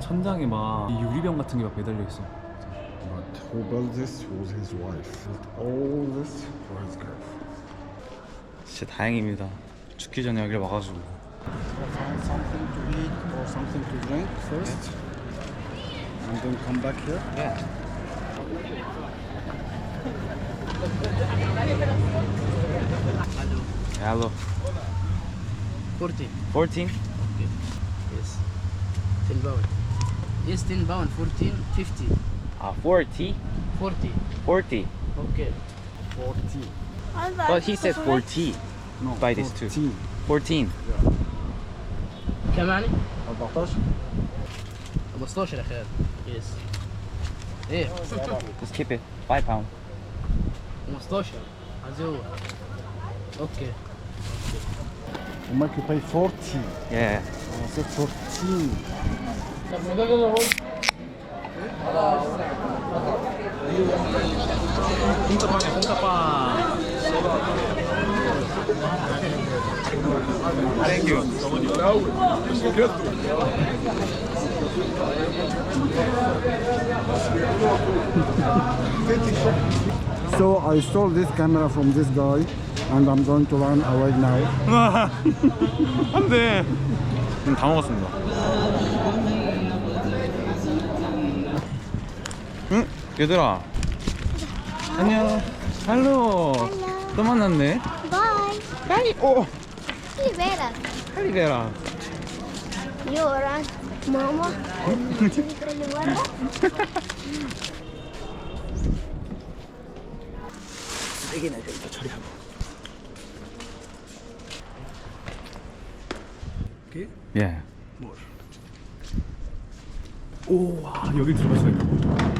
천장에 막이 유리병 같은 게 막 매달려 있어. But who built this was his wife. Built all this for his girl. 진짜 다행입니다. 죽기 전에 여기를 와가지고. Find something to eat or something to drink first, and then come back here. Hello. 40 14? yes 10 pound yes 10 pound 14 50 아, 40? 40 40. okay 40. But he said 40. No, Buy this too. 14. 14. كم يعني 14 15 يا خالد يس ايه Just keep it. 5 pound. 15 عايز هو اوكي will make you pay 40. Yeah. I said 14. 콩카빵이야, 콩카빵. 땡큐. So I stole this camera from this guy, and I'm going to run away now. 안 돼. 지금 다 먹었습니다. 얘들아. 안녕. 할로. 또 만났네. Bye. 빨리. 오. Libera. 빨리 베라. Llora. Mamá. Pero le guardo. 예. 오, 와, 여기 있다.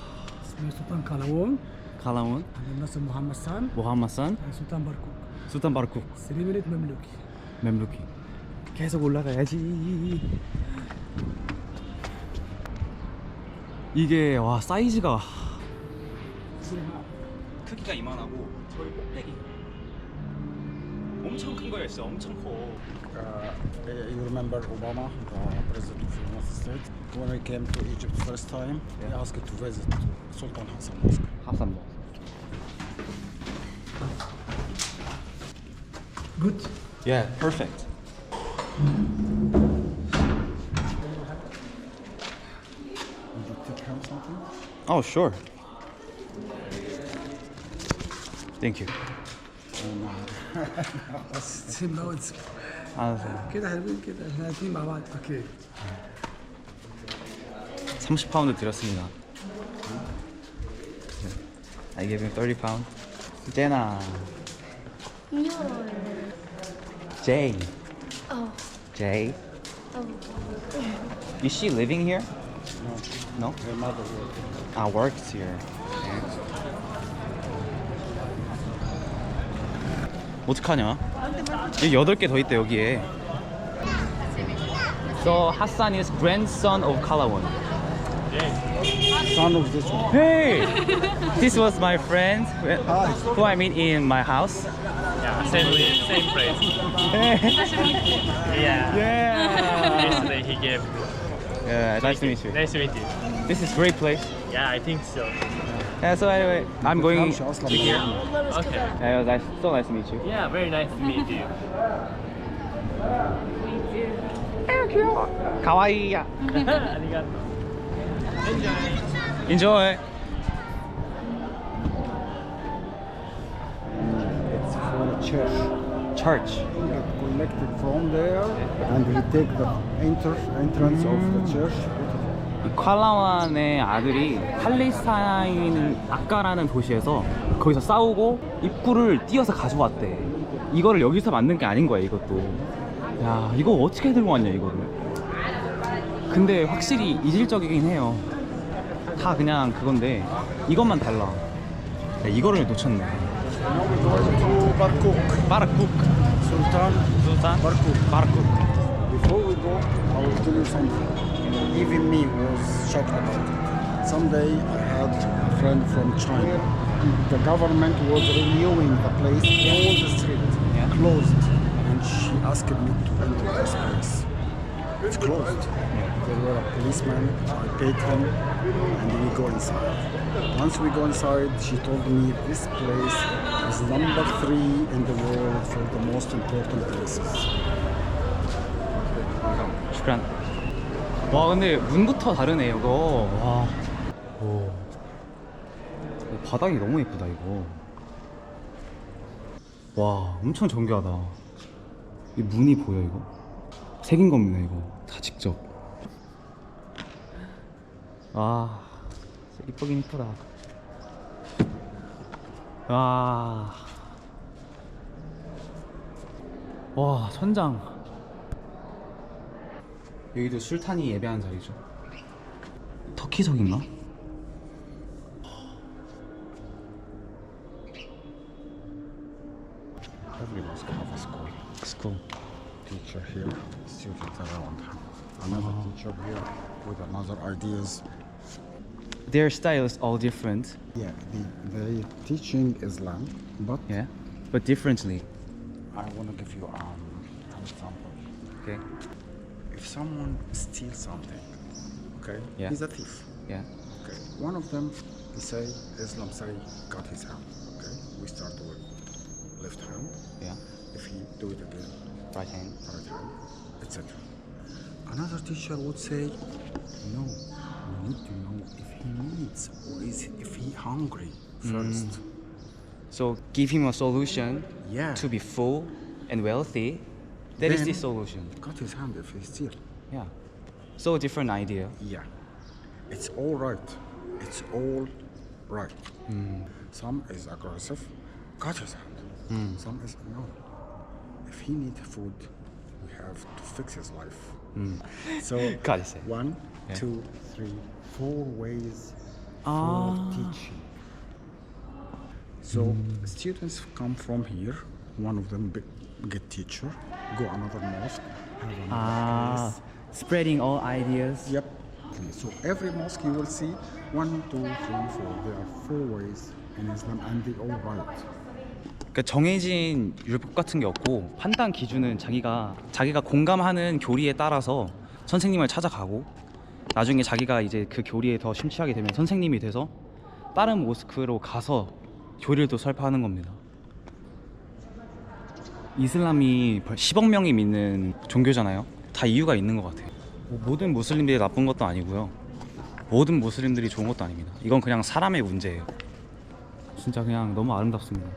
Sultan Kalawong. Kalawong. And Nasser Muhammad San. Muhammad San. And Sultan Barkuk. Sultan Barkuk. 세레미넷 맴루키. 맴루키. 계속 올라가야지. 이게 와 사이즈가 크기가 이만하고 저희 엄청 큰 거예요, 진짜 엄청 커. Uh, you remember Obama, the president of the United States? When we came to Egypt first time, he asked to visit Sultan Hassan Mosque. 합산 뭐. Good. Yeah, perfect. Would you take him something? Oh, sure. Thank you. سيم باودز 알았어요. كده حلوين كده احنا الاثنين مع بعض اوكي 30파운드 드렸습니다. I gave him 30 pound. 제나, Llora. Jay, Oh. Jay. Oh. Is she living here? No. No. Her mother working. Ah, works here. 어떡하냐? 여기 8개 더 있대 여기에. So Hassan is grandson of Kalawon. Son of this one. Hey, this was my friend Hi. who I meet in my house. Yeah, same same place. Yeah. Yeah. Yesterday he gave. yeah, nice to meet you. Nice to meet you. This is great place. Yeah, I think so. Yeah, so anyway, I'm going to here. Okay. Yeah, it was nice. so nice to meet you. Yeah, very nice to meet you. Thank you. Kawaii. Enjoy. Enjoy. It's for the church. Church. Get collected from there, and we take the enter entrance mm. of the church. 이 칼라완의 아들이 팔레스타인 아까라는 도시에서 거기서 싸우고 입구를 띄어서 가져왔대. 이거를 여기서 만든 게 아닌 거야 이것도. 야 이거 어떻게 들고 왔냐 이거를. 근데 확실히 이질적이긴 해요. 다 그냥 그건데 이것만 달라. 야, 이거를 놓쳤네. Barkuk. 빠르쿡, Sultan 수산, Barkuk. 빠르쿡. Before we go, I will tell you something. even me was shocked about it. Someday I had a friend from China. The government was renewing the place, all the street closed, and she asked me to enter this place. It's closed. There were a policeman, I paid him, and we go inside. Once we go inside, she told me this place is number three in the world for the most important places. شكرا 와 근데 문부터 다르네 이거. 와. 오. 바닥이 너무 예쁘다 이거. 와 엄청 정교하다. 이 문이 보여 이거? 새긴 겁니다 이거 다 직접. 아 이쁘긴 이쁘다. 와. 와 천장. 여기도 술탄이 예배하는 자리죠. 터키석인가? Every mosque have a school. 스쿨. Teacher here, students around. Another teacher here with another ideas. Their style is all different. Yeah, the, they teaching Islam, but Yeah. But differently. I want to give you um, an example. Okay. If someone steals something, okay, Yeah. he's a thief. Yeah. Okay, one of them, he say Islam say cut his hand. Okay, we start with left hand. Yeah. If he do it again, Right hand. right hand, etc. Another teacher would say, no, we need to know if he needs or is if he hungry first. Mm. So give him a solution Yeah. to be full and wealthy. That is the solution. Cut his hand if he steal. Yeah. So different idea. Yeah, it's all right. It's all right. Hmm. Some is aggressive, cut his hand. Some is no. If he need food, we have to fix his life. Hmm. So Got it. one, Yeah. two, three, four ways Ah. for teaching. So hmm. students come from here. One of them get teacher, go another mosque, have another Ah, place. spreading all ideas. Yep. So every mosque you will see one, two, three, four. There are four ways in Islam, and they all right. 그러니까 정해진 율법 같은 게 없고 판단 기준은 자기가 자기가 공감하는 교리에 따라서 선생님을 찾아가고 나중에 자기가 이제 그 교리에 더 심취하게 되면 선생님이 돼서 다른 모스크로 가서 교리를 또 설파하는 겁니다. 이슬람이 10억 명이 믿는 종교잖아요. 다 이유가 있는 것 같아요. 뭐 모든 무슬림들이 나쁜 것도 아니고요. 모든 무슬림들이 좋은 것도 아닙니다. 이건 그냥 사람의 문제예요. 진짜 그냥 너무 아름답습니다.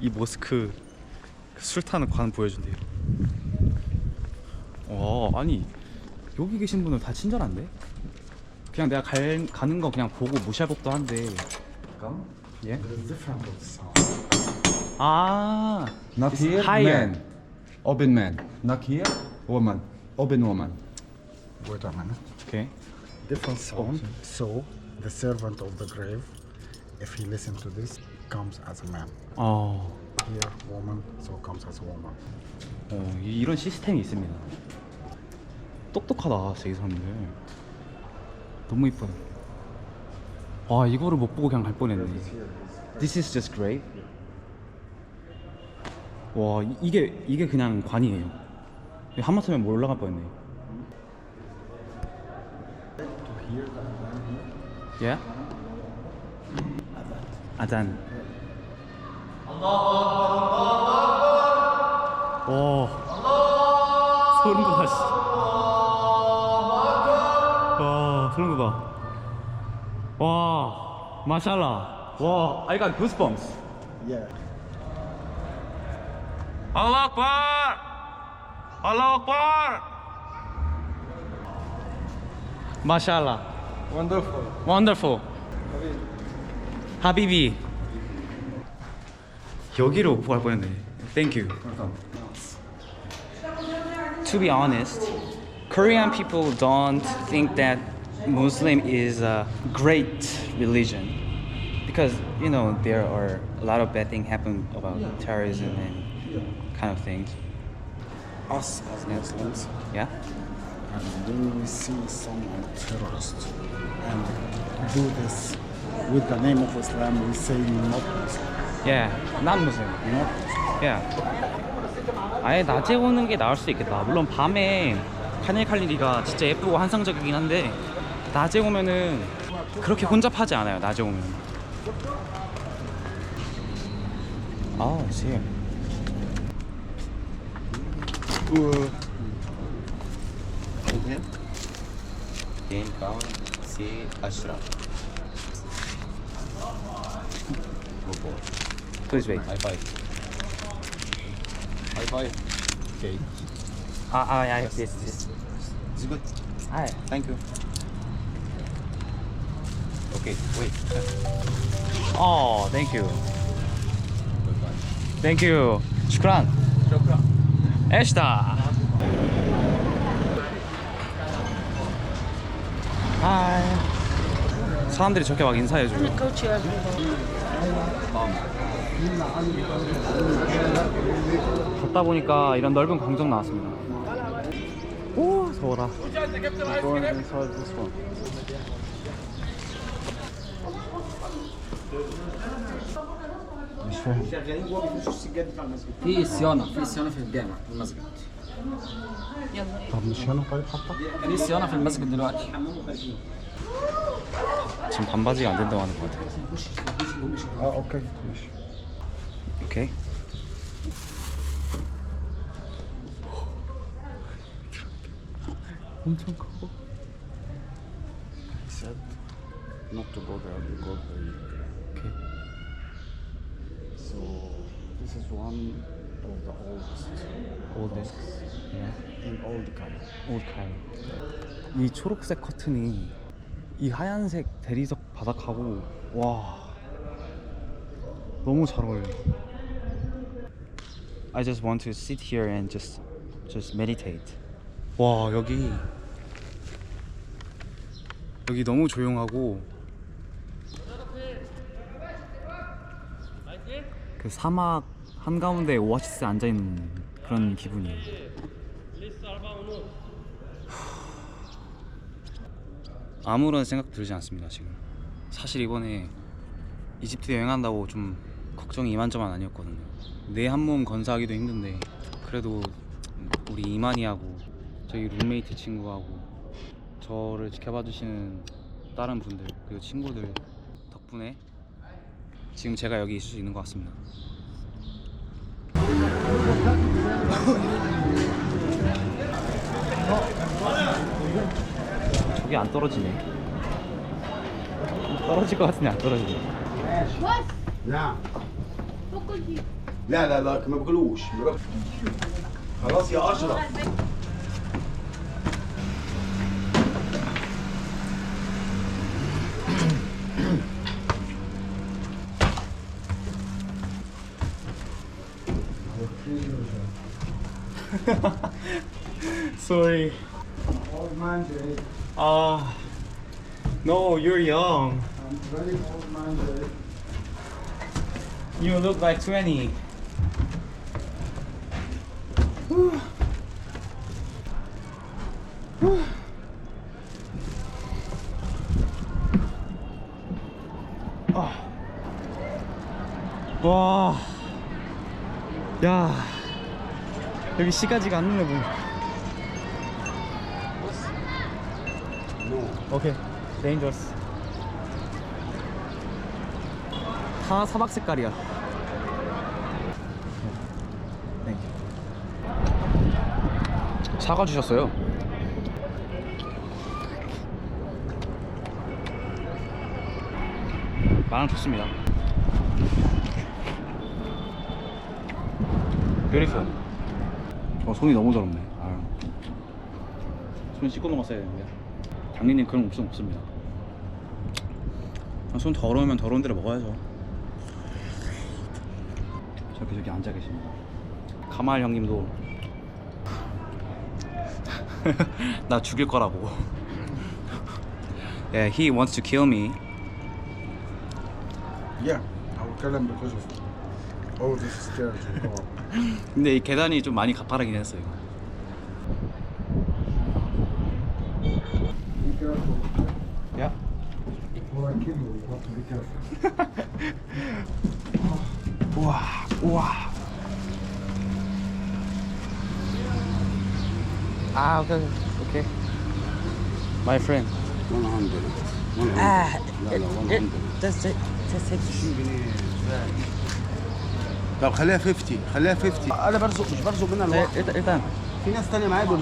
이 모스크 그 술탄을 관 보여준대요. 와 아니 여기 계신 분들 다 친절한데? 그냥 내가 갈, 가는 거 그냥 보고 무시할 법도 한데. Come. 예? There is different with sound. 아 Not It's here, higher. man. Open man. Not here, woman. Open woman. Wait a minute. 오케이. Different sound. So the servant of the grave, if he listen to this, comes as a man. 어, Here, woman, so comes as a woman. 어 이- 이런 시스템이 있습니다. 똑똑하다 진짜 이 사람들. 너무 이뻐요. 와 이거를 못 보고 그냥 갈 뻔했네. This is just great. 와 이- 이게 이게 그냥 관이에요. 하마터면 못 올라갈 뻔했네. 예? 아잔. 와. 소름 돋아 씨. 와 소름 돋아. 와 마샬라. 와 I got goosebumps. Yeah. Allah Akbar! Allah Akbar! Mashallah. Wonderful. Wonderful. 하비비. 여기를 오퍼할 뻔했네. Thank you. To be honest, Korean people don't think that Muslim is a great religion because you know there are a lot of bad things happen about terrorism and kind of things. Us as Muslims, Yeah. and when we see someone terrorist and do this with the name of Islam, we say not Muslim, Yeah. Not Muslim. not Muslim. 야, 아예 낮에 오는 게 나을 수 있겠다. 물론 밤에 카닐 칼리리가 진짜 예쁘고 환상적이긴 한데 낮에 오면은 그렇게 혼잡하지 않아요. 낮에 오면. 아, मुझे ten pound से Ashraf Please wait. High five. High five. Okay. Ah, ah, yeah, yes, yes. yes. It's good. Hi. Thank you. Okay, wait. Oh, thank you. Thank you. Shukran. 에시다. 하이. 사람들이 저렇게 막 인사해줘. 걷다 보니까 이런 넓은 광장 나왔습니다. 오, 더워라. Going inside this one. في صيانه في صيانه في الجامع في المسجد طب مش هنا طيب حتى؟ في صيانه في المسجد دلوقتي 지금 반바지가 안 된다고 하는 것 같아요. اه اوكي ماشي 오케이. 엄청 커. He said not to go there because they Okay. This is one of the oldest oldest. Yeah. in old Cairo. old Cairo. 이 초록색 커튼이 이 하얀색 대리석 바닥하고 와 너무 잘 어울려. I just want to sit here and just just meditate. 와 여기 여기 너무 조용하고 그 사막 한 가운데 오아시스에 앉아 있는 그런 기분이에요. 아무런 생각 들지 않습니다 지금. 사실 이번에 이집트 여행한다고 좀 걱정이 이만저만 아니었거든요. 내 한 몸 건사하기도 힘든데 그래도 우리 이만희하고 저희 룸메이트 친구하고 저를 지켜봐 주시는 다른 분들 그리고 친구들 덕분에 지금 제가 여기 있을 수 있는 것 같습니다. 저게 안 떨어지네. 떨어질 것 같은데 안 떨어지네. نعم لا لا لا ما بقولوش خلاص يا اشرف Sorry. Old man Jay. Ah, no, you're young. I'm very old man Jay. You look like 20. 와, 야, 여기 시가지가 안 눈에 보여. 오케이, dangerous. 다 사막 색깔이야. 네. 사과 주셨어요. 마음 좋습니다. 뷰티풀. 어 손이 너무 더럽네. 아유. 손 씻고 먹었어야 되는데. 당연히 그런 옵션 없습니다. 아, 손 더러우면 더러운 대로 먹어야죠. 저기 저기 앉아 계십니다. 가말 형님도 나 죽일 거라고. yeah, he wants to kill me. Yeah, I will kill him because of all these stairs. you go up. 근데 이 계단이 좀 많이 가파르긴 했어요. Careful. 우와, 우와. 아, 오케이, 오케이. My friend. 100. 아, just, just, just. طب خليها 50 خليها 50 انا برزق مش برزق منها 네, لوحدي 일단, 일단. في ناس تانية معايا دول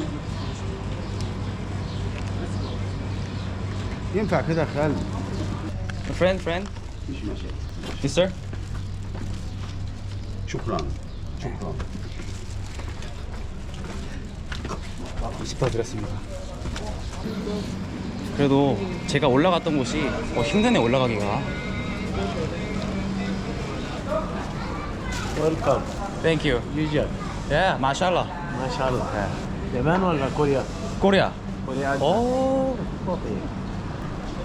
ينفع كده يا خالد Friend, friend. مش ماشي Yes, sir. شكرا شكرا 짚어드렸습니다. 그래도 제가 올라갔던 곳이 어, 힘드네 올라가기가. Welcome. Thank you. Niger. Yeah, 마샬라. ما شاء الله. يابان ولا كوريا؟ 코리아. كوريا. 오.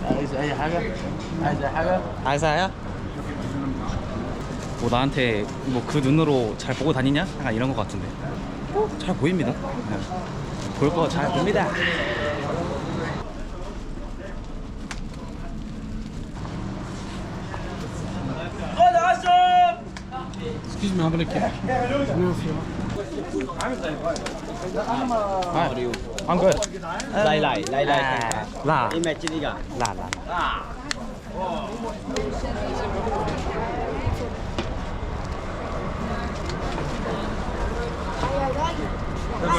عايز أي حاجة؟ عايز أي حاجة؟ 아사야? 뭐 나한테 뭐 그 눈으로 잘 보고 다니냐? 약간 이런 것 같은데. 어, 잘 보입니다. 네. 볼 거 잘 봅니다. 가볼게요. 안녕하세요. I'm good. Lai lai, lai lai. La. Imagine 이가. La la. La.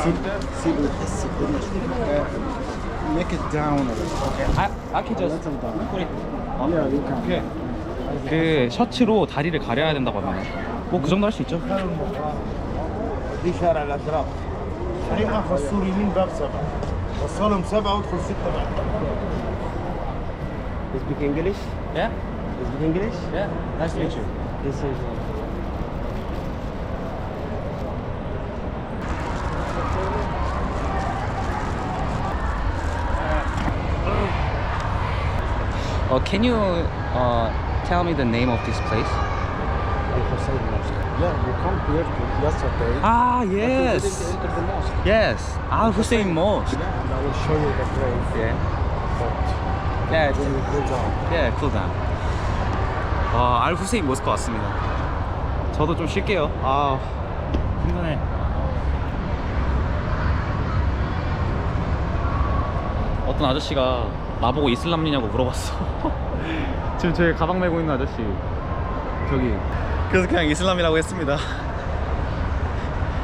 Sibu, sibu, sibu. Make it down a little. Okay. I, I can just. Put it. Yeah, you can. Okay. 그 셔츠로 다리를 가려야 된다고 합니다. 뭐 그 정도 할 수 있죠. دي شارع الاطراف طريق اخر السوري يمين باب سبعه وصلهم سبعه وادخل سته بعد Speak English? Yeah? Speak English? Yeah. Nice to meet you. This is. Uh, can you uh, tell me the name of this place? Yeah, you come here yesterday. Ah, yes. enter the mosque. Yes. Al Hussein Mosque. And I will show you the grave. Yeah. But Yeah, when you go down. 예, 쿨다운. 아, 알 후세인 모스크 왔습니다. 저도 좀 쉴게요. 아, 힘드네. 어떤 아저씨가 나보고 이슬람이냐고 물어봤어. 지금 저기 가방 메고 있는 아저씨. 저기. 그래서 그냥 이슬람이라고 했습니다.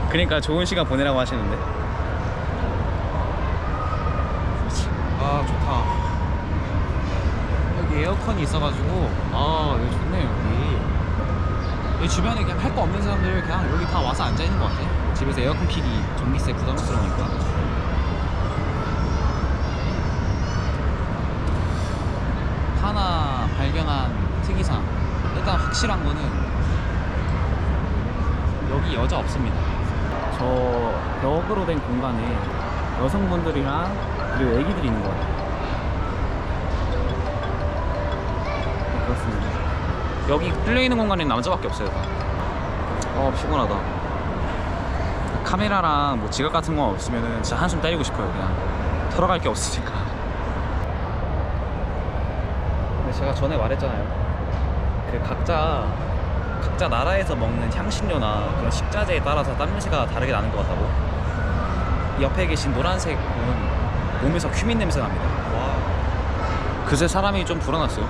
그러니까 좋은 시간 보내라고 하시는데. 아, 좋다. 여기 에어컨이 있어가지고 아 여기 좋네요 여기 여기 주변에 그냥 할 거 없는 사람들 그냥 여기 다 와서 앉아 있는 것 같아 집에서 에어컨 키기 전기세 부담스러우니까 하나 발견한 특이사항 일단 확실한 거는 여기 여자 없습니다 저 벽으로 된 공간에 여성분들이랑 그리고 애기들이 있는 것 같아요 네, 그렇습니다. 여기 뚫려 있는 공간에 남자밖에 없어요. 다. 어 피곤하다. 카메라랑 뭐 지갑 같은 거 없으면은 진짜 한숨 때리고 싶어요. 그냥 털어갈 게 없으니까. 근데 제가 전에 말했잖아요. 그 각자 각자 나라에서 먹는 향신료나 그런 식자재에 따라서 땀 냄새가 다르게 나는 것 같다고. 이 옆에 계신 노란색 분 몸에서 큐민 냄새 납니다. 와. 그새 사람이 좀 불어났어요.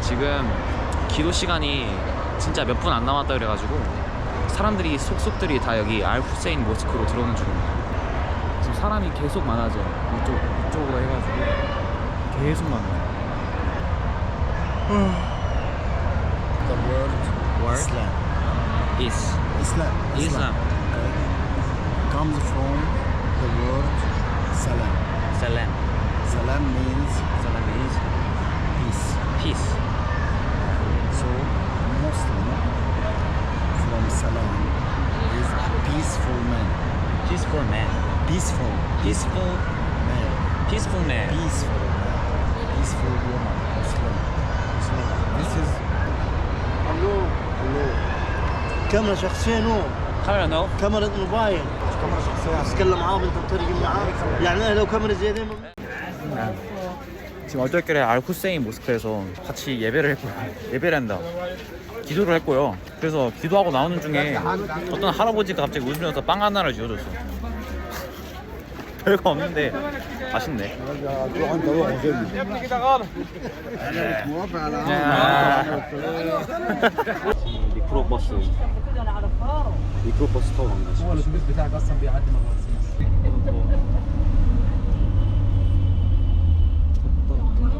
지금 기도 시간이 진짜 몇 분 안 남았다 그래가지고 사람들이 속속들이 다 여기 알 후세인 모스크로 들어오는 중입니다. 지금 사람이 계속 많아져. 이쪽 이쪽으로 해가지고 계속 많아요. The word Word? Islam. Is Islam. Islam. comes from the word salam. Salam. Salam means Salam is peace. peace. So Muslim from salam. Peaceful man. Peaceful. Peaceful. Man. Peaceful man. Peaceful man. Peaceful woman. Muslim. Muslim. This is الو الو كاميرا شخصيه نو 카메라 no. كاميرا موبايل كاميرا شخصيه تتكلم معاه انت بتترجم معاه يعني أنا لو كاميرا زي دي 지금 어저께 알 후세인 모스크에서 같이 예배를 했고요. 예배를 한다. 기도를 했고요. 그래서 기도하고 나오는 중에 어떤 할아버지가 갑자기 웃으면서 빵 하나를 쥐어줬어. 별거 없는데 맛있네. 미크로 버스. 미크로 버스 타고 간 거지.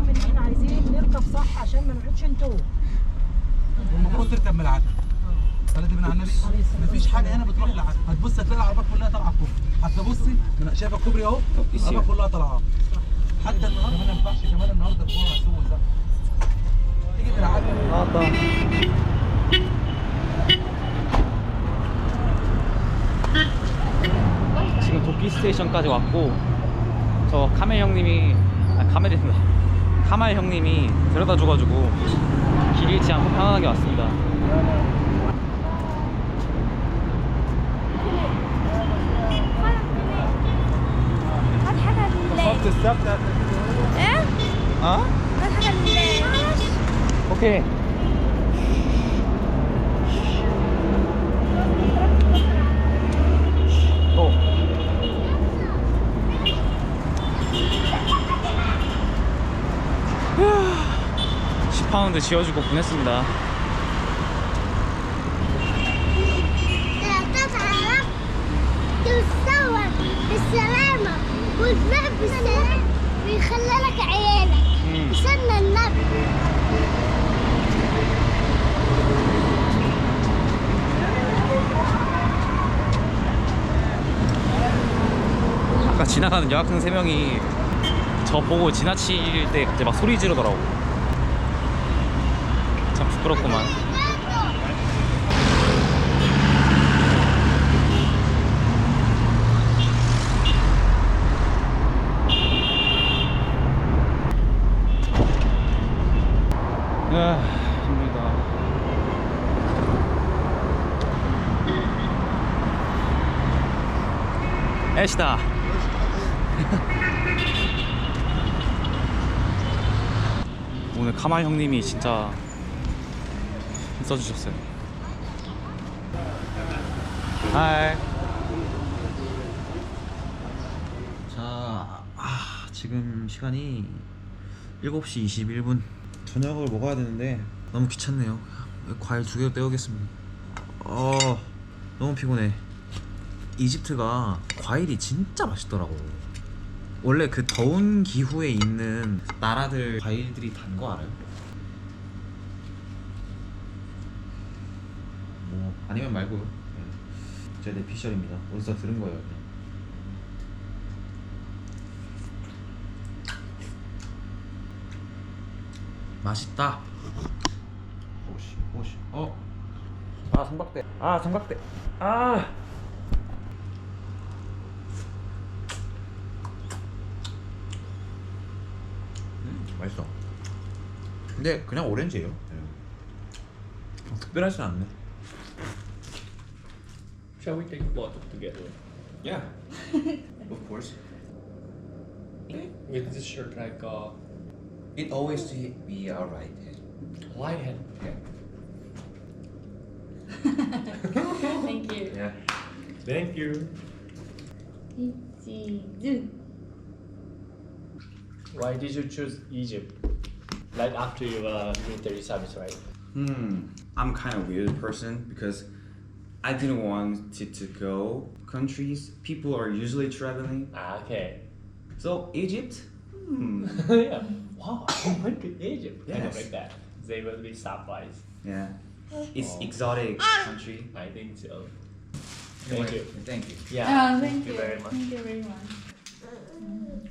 من هنا عايزين نركب صح عشان ما نقعدش نتوه المفروض تركب من العدل بلدي من على النبي مفيش حاجه هنا بتروح لعدل هتبص هتلاقي العربيات كلها طالعه فوق هتبصي من شايفه الكوبري اهو العربيات كلها طالعه حتى النهارده ما ينفعش كمان النهارده الكوره سوق ده تيجي من العدل 지금 도끼 스테이션까지 왔고 저 카멜 형님이 아 카멜이다 카말 형님이 데려다 줘가지고 길 잃지 않고 편안하게 왔습니다 to stop that. 예? Huh? 나사갔는데 Okay. Oh. 10파운드 지어주고 보냈습니다. 지나가는 여학생 3명이. 저 보고 지나칠 때 갑자기 막 소리 지르더라고. 참 부끄럽구만. 아 힘들다. 애시다 오늘 카말 형님이 진짜 써주셨어요. 하이. 자, 아, 지금 시간이 7시 21분. 저녁을 먹어야 되는데 너무 귀찮네요. 과일 두 개로 때우겠습니다. 어, 너무 피곤해. 이집트가 과일이 진짜 맛있더라고. 원래 그 더운 기후에 있는 나라들 과일들이 단 거 알아요? 뭐 아니면 말고요. 네. 제 내 피셜입니다. 어디서 들은 거예요. 그냥. 맛있다. 오씨, 오씨. 어. 아 삼각대. 아 삼각대. 아. 맛있어. 근데 그냥 오렌지예요. 네. 특별하진 않네. Shall we take a photo together? Yeah. of course. With this shirt, like uh, It always be alright. light head. Thank you. Yeah. Thank you. Why did you choose Egypt? Like after your uh, military service, right? Hmm. I'm kind of weird person because I didn't want to, to go countries people are usually traveling. Ah, okay. So Egypt. Hmm. yeah. Wow, I went to Egypt. Kind of Yes. like that. They will be surprised. Yeah. It's Oh. exotic country. I think so. Anyway, Thank you. Thank you. Yeah. Oh, thank you very much. Thank you very much.